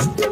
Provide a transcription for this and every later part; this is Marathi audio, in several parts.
Mm-hmm.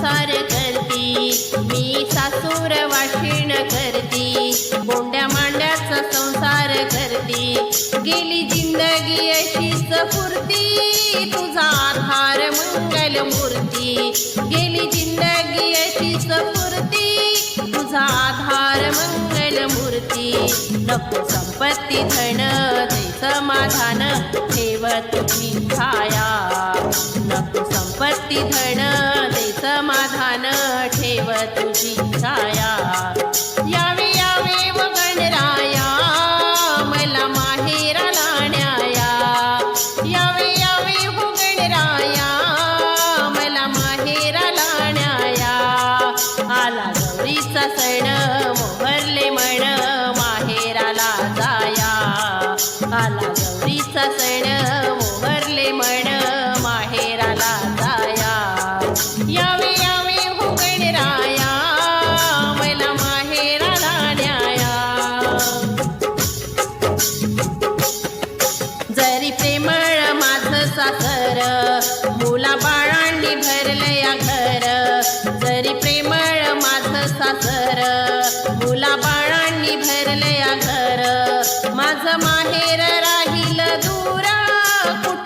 संसार करती. मी सासूर वाशिण करती. बोंड्या मांड्याचा संसार करती. गेली जिंदगी अशी पुरती तुझा आधार मंगल मूर्ती गेली जिंदगी अशी पुरती तुझा आधार मंगल मूर्ती नको संपत्ती धन ते समाधान ठेव तुम्ही छाया. नको संपत्ती धन ते समाधान ठेव तुझी छाया. या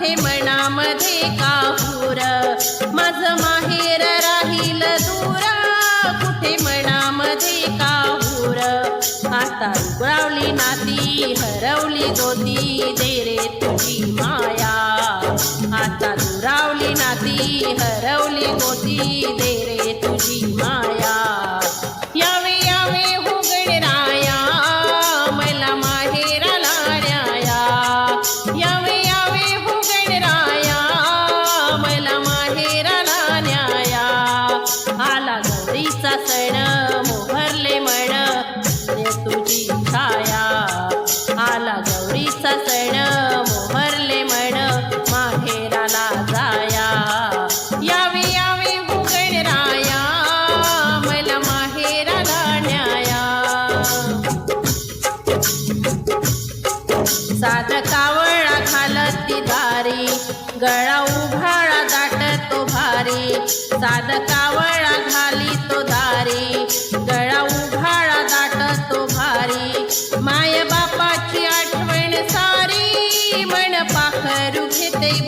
आहे मनामध्ये काहूर माझं माहेर राहील दूर. कुठे मनामध्ये काहूर आता उगवली नाती हरवली दोती दे रे तुझी माया. आता दुरावली नाती हरवली गोती. दे रे तुझी माया.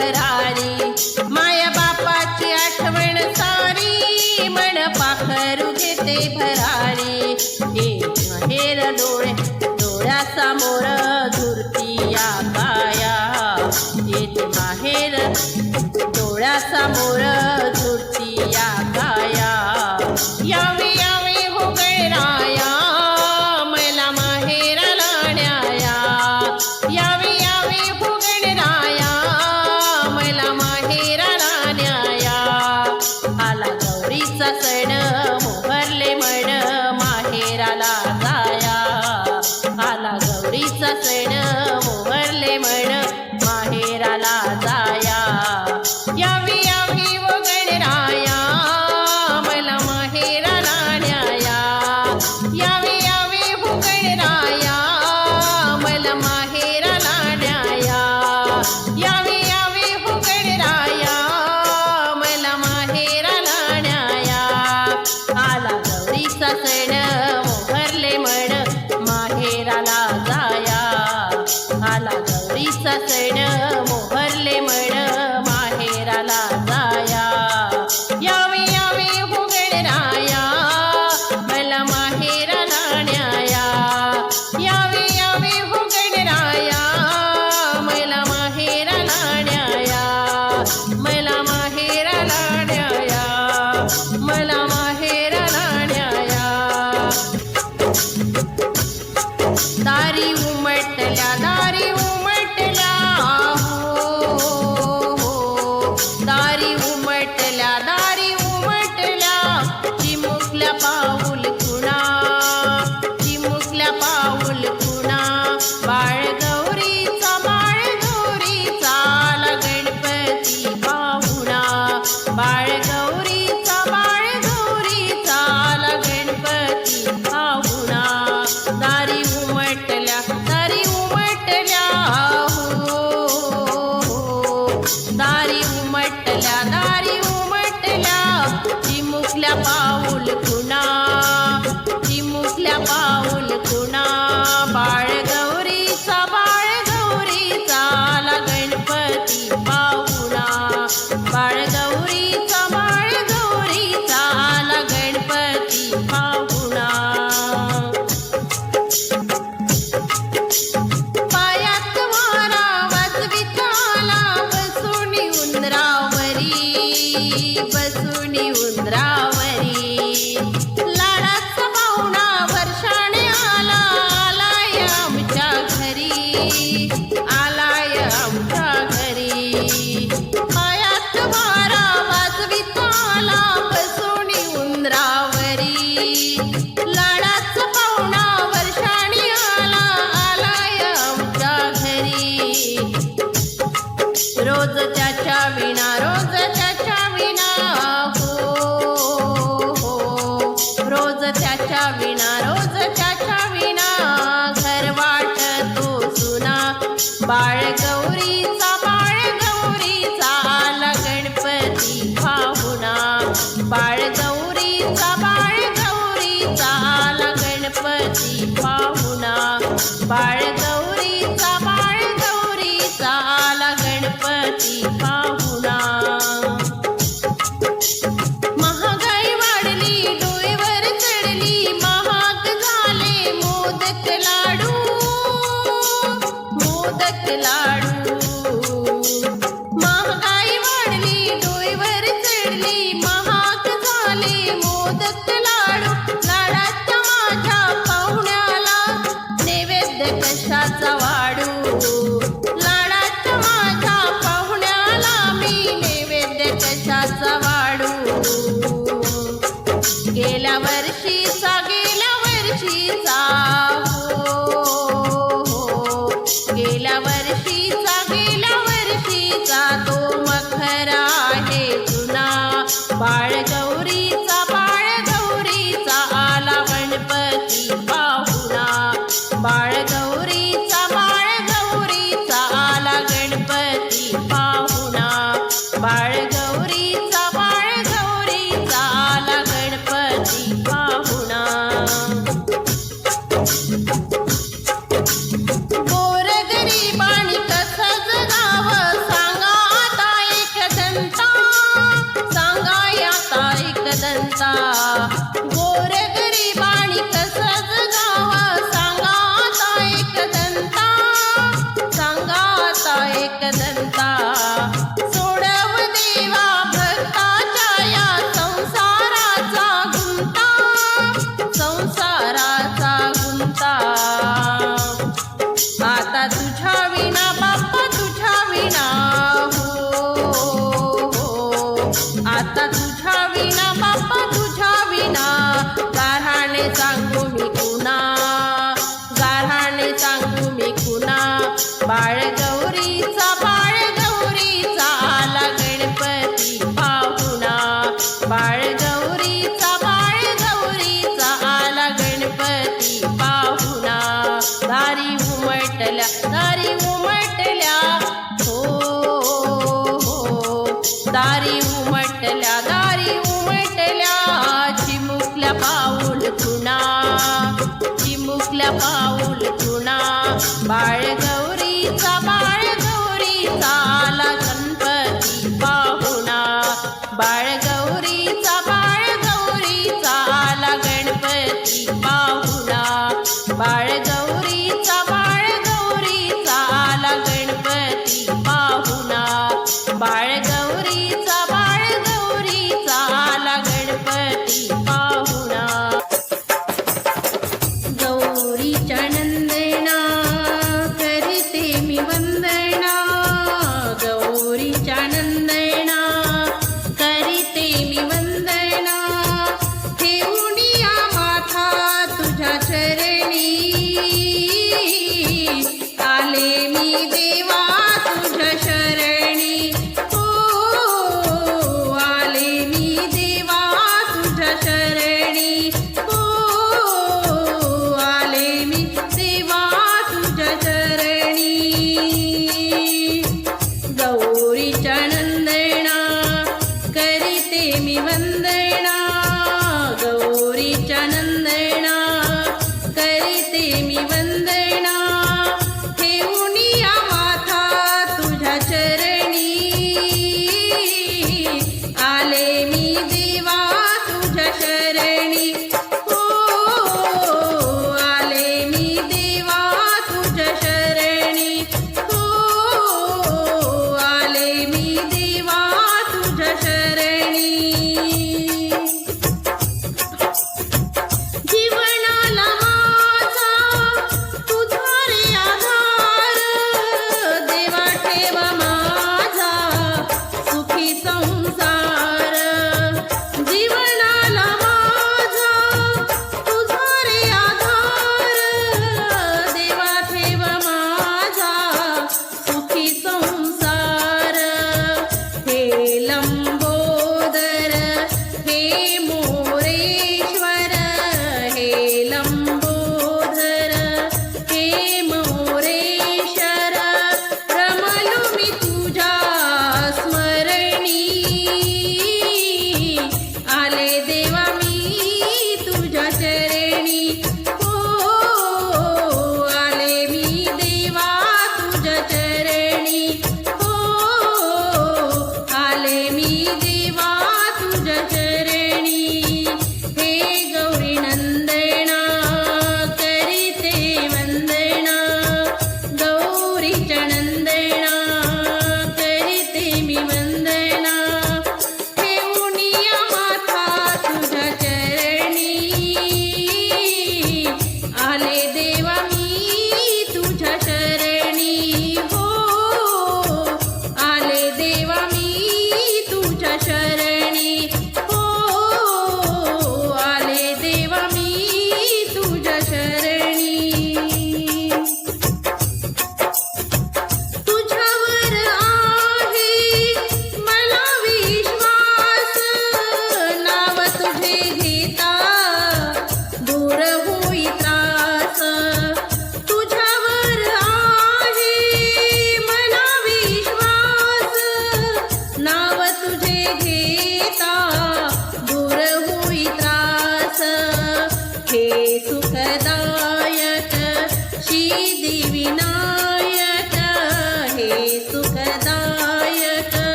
अंतराळी माया बापाची आठवण सारी मन पाखरू घेते भराळी हे डोळे डोळ्यासमोर धुरती या काया येते माहेर डोळ्यासमोर Bye.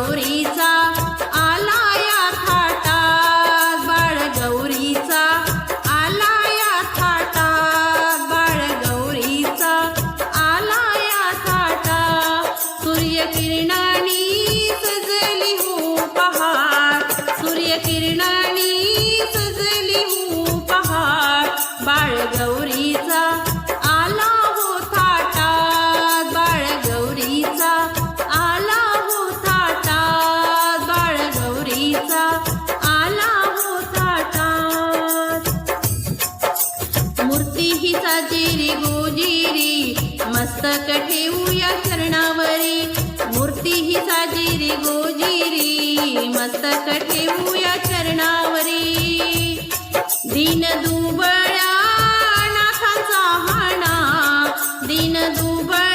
दिनरा Dubai.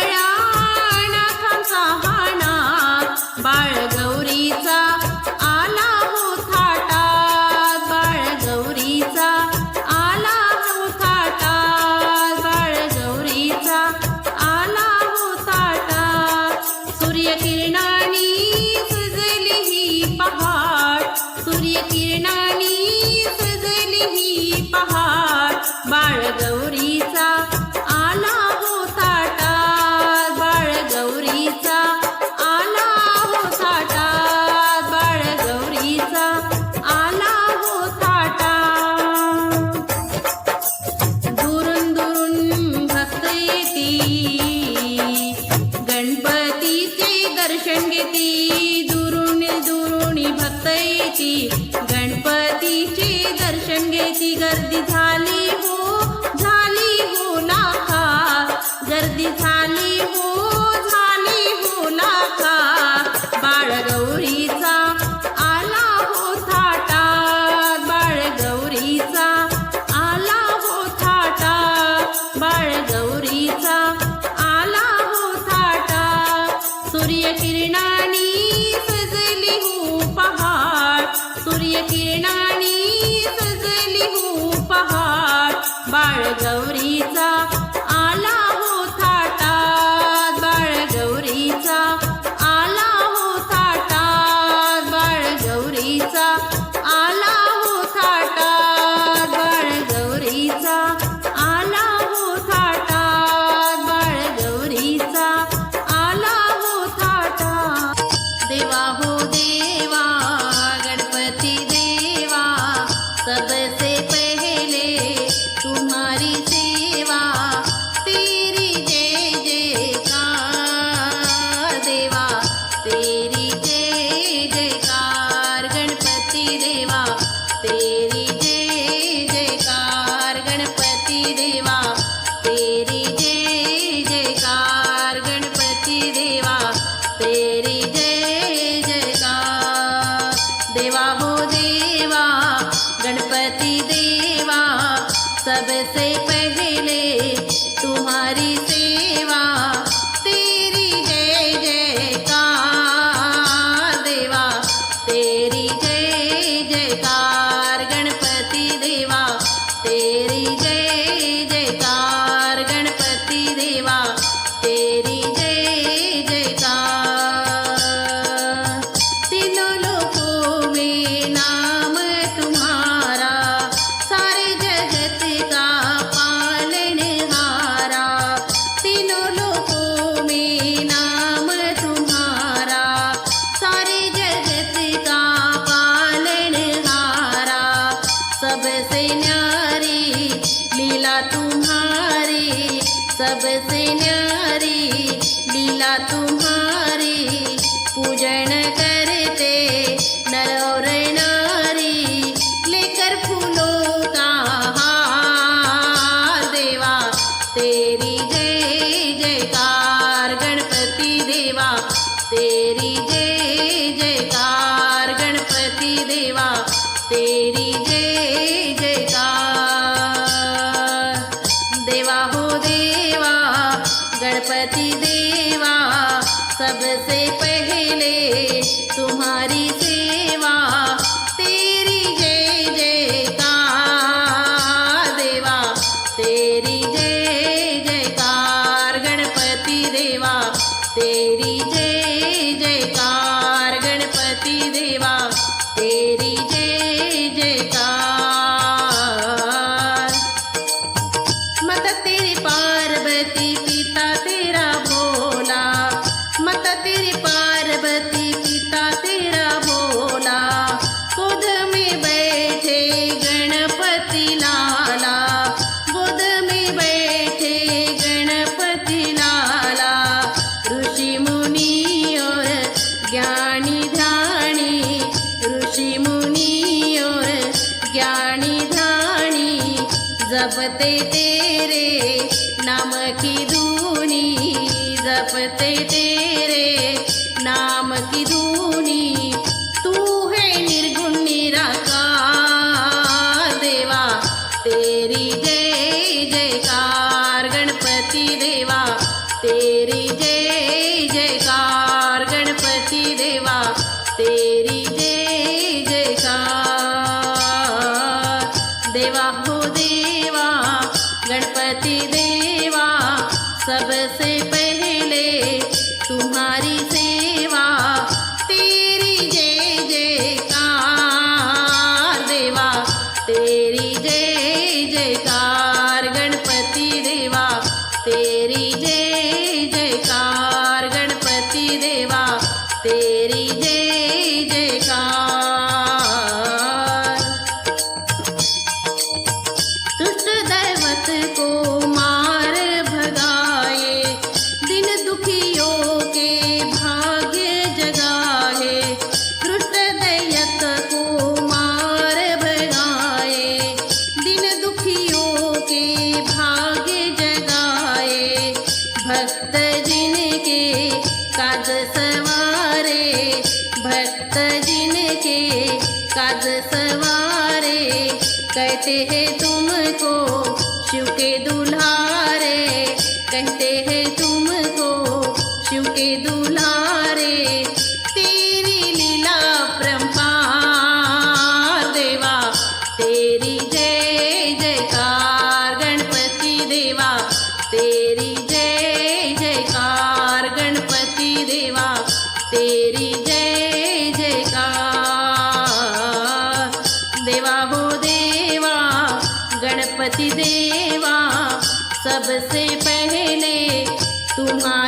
गर्दी झाली हो झाली हो लाखा गर्दी झाली हो सबसे पर दैते कहते हैं तुमको शिव के दुलारे। कहते हैं तुमको शिव के दुलारे। ま